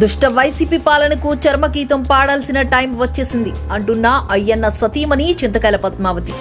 దుష్ట వైసీపీ పాలనకు చర్మగీతం పాడాల్సిన టైం వచ్చేసింది అంటున్న అయ్యన్న సతీమణి చింతకాయల పద్మావతి.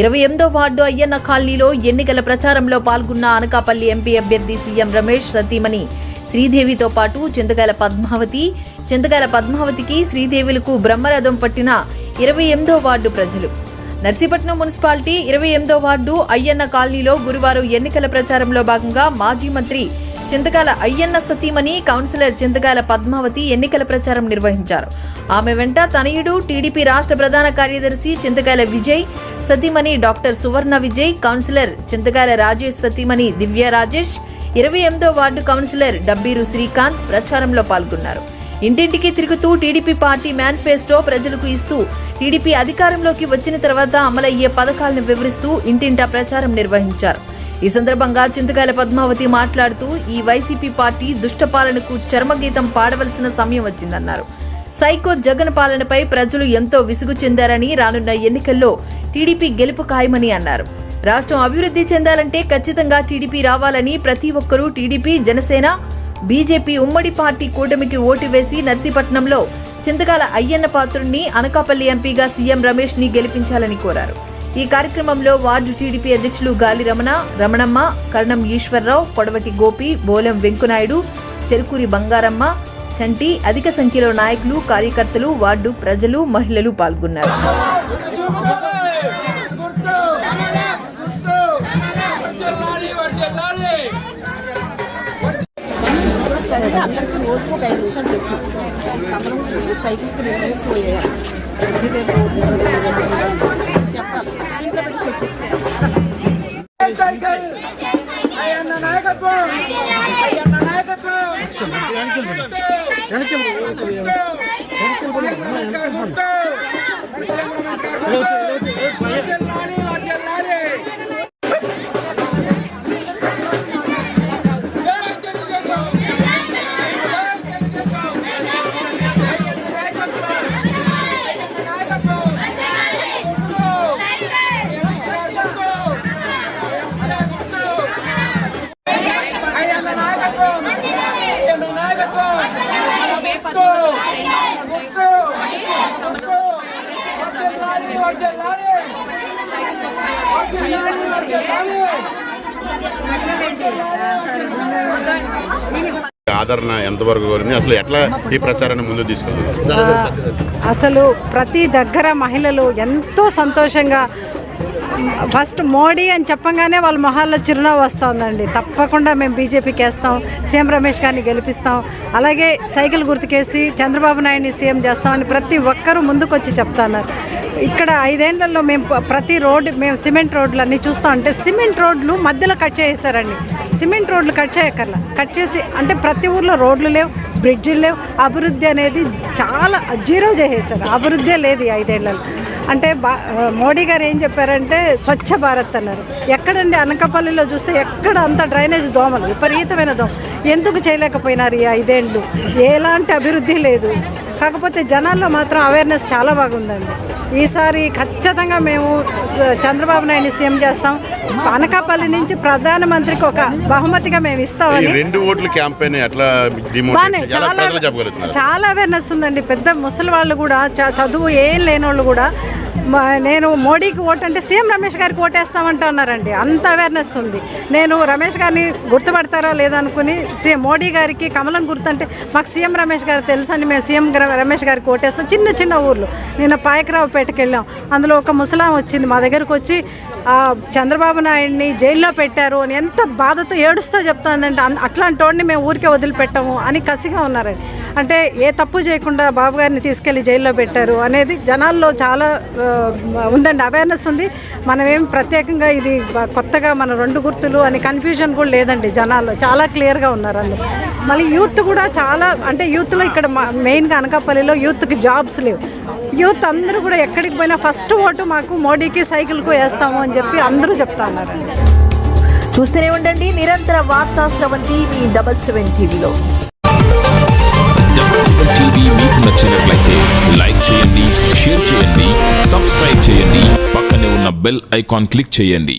ఇరవై ఎనిమిదో వార్డు అయ్యన్న కాలనీలో ఎన్నికల ప్రచారంలో పాల్గొన్న అనకాపల్లి ఎంపీ అభ్యర్థి సీఎం రమేష్ సతీమణి శ్రీదేవితో పాటు చింతకాయల పద్మావతి చింతకాయల పద్మావతికి శ్రీదేవులకు బ్రహ్మరథం పట్టిన ఇరవై ఎనిమిదో వార్డు ప్రజలు. నర్సీపట్నం మున్సిపాలిటీ ఇరవై ఎనిమిదో వార్డు అయ్యన్న కాలనీలో గురువారం ఎన్నికల ప్రచారంలో భాగంగా మాజీ మంత్రి చింతకాల అయ్యన్న సతీమణి కౌన్సిలర్ చింతకాల పద్మావతి ఎన్నికల ప్రచారం నిర్వహించారు. ఆమె వెంట తనయుడు టీడీపీ రాష్ట్ర ప్రధాన కార్యదర్శి చింతకాయల విజయ్ సతీమణి డాక్టర్ సువర్ణ విజయ్ కౌన్సిలర్ చింతకాయల రాజేష్ సతీమణి దివ్య రాజేష్ ఇరవై ఎనిమిదో వార్డు కౌన్సిలర్ డబ్బీరు శ్రీకాంత్ ప్రచారంలో పాల్గొన్నారు. ఇంటింటికి తిరుగుతూ టీడీపీ పార్టీ మేనిఫెస్టో ప్రజలకు ఇస్తూ టీడీపీ అధికారంలోకి వచ్చిన తర్వాత అమలయ్యే పథకాలను వివరిస్తూ ఇంటింటా ప్రచారం నిర్వహించారు. ఈ సందర్భంగా చింతకాయల పద్మావతి మాట్లాడుతూ ఈ వైసీపీ పార్టీ దుష్టపాలనకు చర్మగీతం పాడవలసిన సమయం వచ్చిందన్నారు. సైకో జగన్ పాలనపై ప్రజలు ఎంతో విసుగు చెందారని రానున్న ఎన్నికల్లో టీడీపీ గెలుపు ఖాయమని అన్నారు. రాష్ట్రం అభివృద్ధి చెందాలంటే ఖచ్చితంగా టీడీపీ రావాలని ప్రతి ఒక్కరూ టీడీపీ జనసేన బీజేపీ ఉమ్మడి పార్టీ కూటమికి ఓటు వేసి నర్సీపట్నంలో చింతకాల అయ్యన్న పాత్రుడిని అనకాపల్లి ఎంపీగా సీఎం రమేష్ని గెలిపించాలని కోరారు. ఈ కార్యక్రమంలో వార్డు టీడీపీ అధ్యక్షులు గాలి రమణ రమణమ్మ కర్ణం ఈశ్వరరావు కొడవటి గోపి బోలెం వెంకునాయుడు చెరుకూరి బంగారమ్మ చంటి అధిక సంఖ్యలో నాయకులు కార్యకర్తలు వార్డు ప్రజలు మహిళలు పాల్గొన్నారు. అందరికీ రోజుకు ఒక ఐదు నిమిషాలు చెప్పు అందరం సైకిల్కి రెండు పోయారు చెప్పాలి ఇంట్లో పెట్టి చెప్పాలి సైకిల్. అయ్యన్న నాయకత్వం. ఆదరణ ఎంతవరకు కోరింది? అసలు ఎట్లా ఈ ప్రచారాన్ని ముందు తీసుకెళ్తారు అసలు ప్రతి దగ్గర మహిళలు ఎంతో సంతోషంగా ఫస్ట్ మోడీ అని చెప్పంగానే వాళ్ళ మొహాల్లో చిరునవ్వు వస్తుందండి. తప్పకుండా మేము బీజేపీకి వేస్తాం సీఎం రమేష్ గారిని గెలిపిస్తాం అలాగే సైకిల్ గుర్తుకేసి చంద్రబాబు నాయుడిని సీఎం చేస్తామని ప్రతి ఒక్కరూ ముందుకొచ్చి చెప్తున్నారు. ఇక్కడ ఐదేళ్ళలో మేము ప్రతి రోడ్డు మేము సిమెంట్ రోడ్లు అన్నీ చూస్తాం అంటే సిమెంట్ రోడ్లు మధ్యలో కట్ చేసేసారండి. సిమెంట్ రోడ్లు కట్ చేయక్కర్లా. కట్ చేసి అంటే ప్రతి ఊర్లో రోడ్లు లేవు బ్రిడ్జిలు లేవు. అభివృద్ధి అనేది చాలా జీరో చేసేసారు. అభివృద్ధే లేదు ఐదేళ్ళలో. అంటే బా మోడీ గారు ఏం చెప్పారంటే స్వచ్ఛ భారత్ అన్నారు. ఎక్కడండి అనకాపల్లిలో చూస్తే ఎక్కడ అంత డ్రైనేజ్ దోమలు విపరీతమైన దోమ. ఎందుకు చేయలేకపోయినారు ఈ ఐదేళ్ళు? ఎలాంటి అభివృద్ధి లేదు. కాకపోతే జనాల్లో మాత్రం అవేర్నెస్ చాలా బాగుందండి. ఈసారి ఖచ్చితంగా మేము చంద్రబాబు నాయుడిని సీఎం చేస్తాం. అనకాపల్లి నుంచి ప్రధానమంత్రికి ఒక బహుమతిగా మేము ఇస్తామని రెండు ఓట్ల క్యాంపెయిన్ ఎట్లా ఎలా చాలా చాలా అవేర్నెస్ ఉందండి. పెద్ద ముసలి వాళ్ళు కూడా చదువు ఏం లేని వాళ్ళు కూడా నేను మోడీకి ఓటు అంటే సీఎం రమేష్ గారికి ఓటేస్తామంటే అన్నారండి. అంత అవేర్నెస్ ఉంది. నేను రమేష్ గారిని గుర్తుపడతారా లేదనుకుని సీఎం మోడీ గారికి కమలం గుర్తంటే మాకు సీఎం రమేష్ గారు తెలుసని మేము సీఎం రమేష్ గారికి ఓటేస్తాం. చిన్న చిన్న ఊర్లు. నిన్న పాయకరావుపేటకి వెళ్ళాం. అందులో ఒక ముసలాం వచ్చింది. మా దగ్గరకు వచ్చి చంద్రబాబు నాయుడిని జైల్లో పెట్టారు అని ఎంత బాధతో ఏడుస్తూ చెప్తుందంటే అట్లాంటి వాడిని మేము ఊరికే వదిలిపెట్టాము అని కసిగా ఉన్నారండి. అంటే ఏ తప్పు చేయకుండా బాబు గారిని తీసుకెళ్ళి జైల్లో పెట్టారు అనేది జనాల్లో చాలా ఉందండి. అవేర్నెస్ ఉంది. మనమేం ప్రత్యేకంగా ఇది కొత్తగా మన రెండు గుర్తులు అని కన్ఫ్యూజన్ కూడా లేదండి జనాలు చాలా క్లియర్గా ఉన్నారు అందరు. మళ్ళీ యూత్ కూడా చాలా అంటే యూత్లో ఇక్కడ మెయిన్గా అనకాపల్లిలో యూత్కి జాబ్స్ లేవు. యూత్ అందరూ కూడా ఎక్కడికి పోయినా ఫస్ట్ ఓటు మాకు మోడీకి సైకిల్కు వేస్తాము అని చెప్పి అందరూ చెప్తా ఉన్నారండి చూస్తూనే ఉండండి నిరంతర వార్తా స్రవంతి మీ డబల్ సెవెన్ టీవీలో. టీవీ మీకు నచ్చినట్లయితే లైక్ చేయండి షేర్ చేయండి సబ్స్క్రైబ్ చేయండి పక్కనే ఉన్న బెల్ ఐకాన్ క్లిక్ చేయండి.